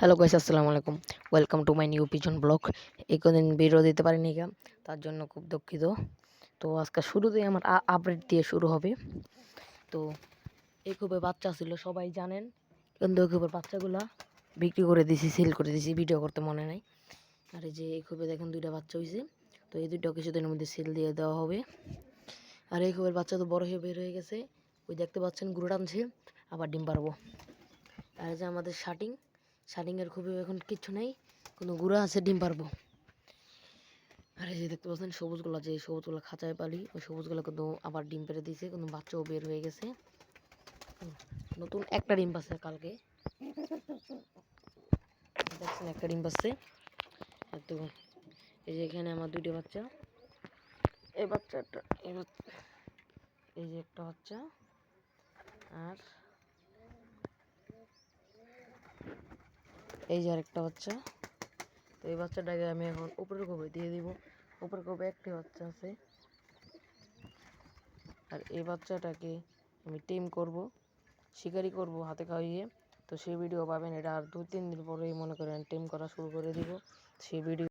Hello guys আসসালামু আলাইকুম। Welcome to my new pigeon blog কদিন ভিডিও দিতে পারিনি গা, তার জন্য খুব দুঃখিত। তো আজকে শুরুতেই আমার আপডেট দিয়ে শুরু হবে। তো এই খুবই বাচ্চা ছিল, সবাই জানেন। কিন্তু এই খুবের বাচ্চাগুলা বিক্রি করে দিছি সেল করে দিছি ভিডিও করতে মনে নাই। আর এই যে এই খুবে দেখেন দুইটা বাচ্চা হয়েছে তো এই দুইটা কিছুদিনের মধ্যে সেল দিয়ে দেওয়া হবে। আর এই খুবের বাচ্চা তো বড় হয়ে বের হয়ে গেছে। ওই দেখতে পাচ্ছেন গুঁড়ো টানছে আবার ডিম পারব আর এই যে আমাদের শার্টিং শার্টিংয়ের খুবই এখন কিচ্ছু নেই, কোনো গুঁড়া আছে, ডিম পারব। আর এই যে দেখতে পাচ্ছেন, সবুজগুলো যে সবুজগুলো খাঁচায় পালি, ওই সবুজগুলো কিন্তু আবার ডিম পেরে দিয়েছে, কোনো বাচ্চাও বের হয়ে গেছে। নতুন একটা ডিম পাচ্ছে কালকে। দেখছেন, একটা ডিম পাচ্ছে। তো এই যে এখানে আমার দুইটা বাচ্চা। এই বাচ্চাটা, এই এই যে একটা বাচ্চা আর এই যে আরেকটা বাচ্চা। তো এই বাচ্চাটাকে আমি এখন উপরের কোপে দিয়ে দিব। উপরের কোপে একটি বাচ্চা আছে। আর এই বাচ্চাটাকে আমি টিম করব, শিকারি করব হাতে খাইয়ে। তো সেই ভিডিও পাবেন, এটা আর দু তিন দিন পরেই মনে করেন টিম করা শুরু করে দিব। সেই ভিডিও